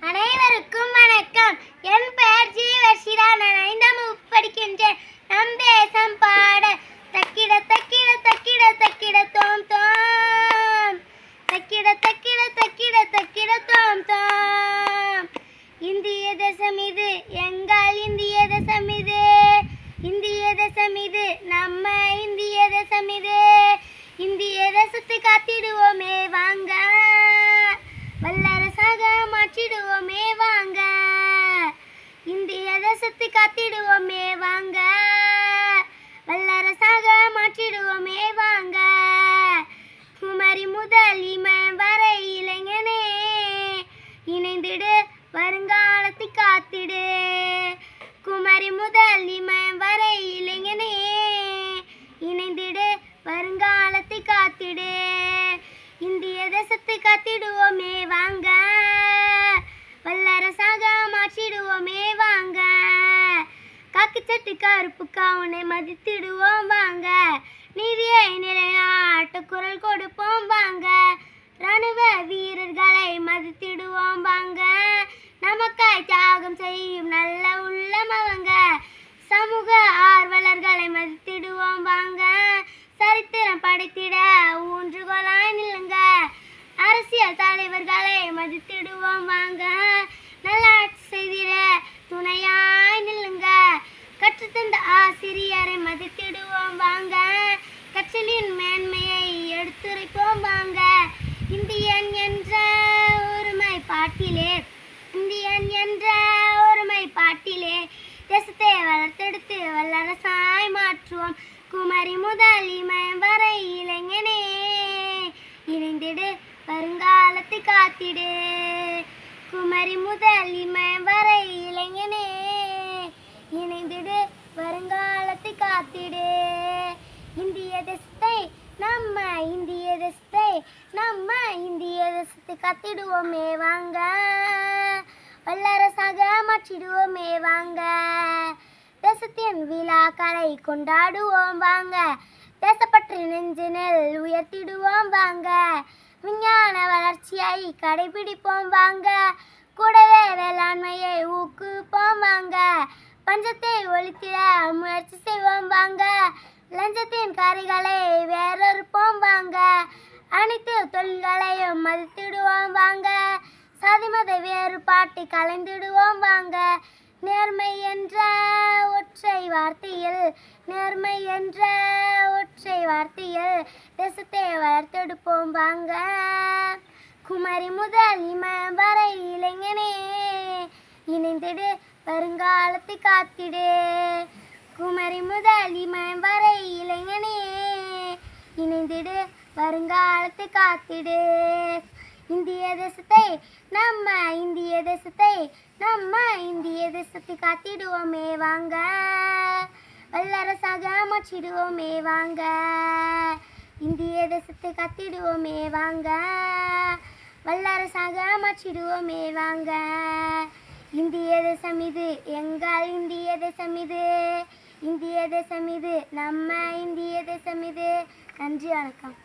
அனைவருக்கும் வணக்கம். என் பெயர் ஜீவர்ஷிரா நான் ஐந்தாம் வகுப்பு படிக்கின்றேன். நம் தேசம் பாட. தக்கிட தக்கிட தக்கிட தக்கிட தோம் தோம். தக்கிட தக்கிட தக்கிட தக்கிட தோம் தோம். இந்திய தேசம் இது. எங்கள் இந்திய தேசம் இது. இந்திய தேசம் இது. நம்ம இந்திய தேசம் இது. இந்திய தேசத்தை காத்திடுவோமே. வாங்க. வரை இளைஞனே இணைந்திடு வருங்காலத்தை காத்திடு. இந்திய தேசத்தை காத்திடுவோமே வாங்க. வல்லரசாக மாற்றிடுவோமே வாங்க. காக்கி சட்டு கருப்பு உன்னை மதித்திடுவோம் வாங்க. நீதியை நிலைநாட்ட குரல் கொடுப்போம் தலைவர்களை மதித்திடுவோம் வாங்க. நல்லாட்சி செய்திட துணையாய் நில்லுங்க. கற்றுத்தந்த ஆசிரியரை மதித்திடுவோம் வாங்க. கற்றலின் மேன்மையை எடுத்துரைப்போம் வாங்க. இந்தியன் என்ற ஒருமை பாட்டிலே இந்தியன் என்ற ஒருமை பாட்டிலே தேசத்தை வளர்த்தெடுத்து வல்லரசாய் மாற்றுவோம். குமரி முதல் வரை இளைஞனே இணைந்திடு வருங்காலத்தை காத்திடு குமரி முதல் இமயம் வரை இளைஞனே. இணைந்திடு வருங்காலத்தை காத்திடு. இந்திய தேசத்தை நம்ம இந்திய தேசத்தை நம்ம இந்திய தேசத்தை காத்திடுவோமே வாங்க. வல்லரசாக மாற்றிடுவோமே வாங்க. தேசத்தின் விழாக்களை கொண்டாடுவோம் வாங்க. நெஞ்சு நெஞ்சினில் உயர்த்திடுவோம் வாங்க. விஞ்ஞான வளர்ச்சியை கடைபிடிப்போம் வாங்க. கூடவே வேளாண்மையை ஊக்குவிப்போம் வாங்க. பஞ்சத்தை ஒழித்திட முயற்சி செய்வோம் வாங்க. லஞ்சத்தின் காரிகளை வேறொருப்போம் வாங்க. அனைத்து தொழில்களையும் மதித்திடுவோம் வாங்க. சாதி மத வேறுபாட்டை கலைந்திடுவோம் வாங்க. நேர்மை என்ற ஒற்றை வார்த்தையில் நேர்மை என்ற ஒற்றை வார்த்தையில் தேசத்தை வளர்த்தெடுப்போம் வாங்க. குமரி முதல் இமயம் வரை இளைஞனே இணைந்திடு வருங்காலத்தை காத்திடு. குமரி முதல் இமயம் வரை இளைஞனே இணைந்திடு வருங்காலத்தை காத்திடு. இந்திய தேசத்தை நம்ம இந்திய தேசத்தை நம்ம இந்திய தேசத்தை காத்திடுவோமே வாங்க. வல்லரசாக மாற்றிடுவோமே வாங்க. இந்திய தேசத்தை காத்திடுவோமே வாங்க. வல்லரசாக மாற்றிடுவோமே வாங்க. இந்திய தேசம் இது எங்கள் இந்திய தேசம் இது. இந்திய தேசம் இது நம்ம இந்திய தேசம் இது. நன்றி வணக்கம்.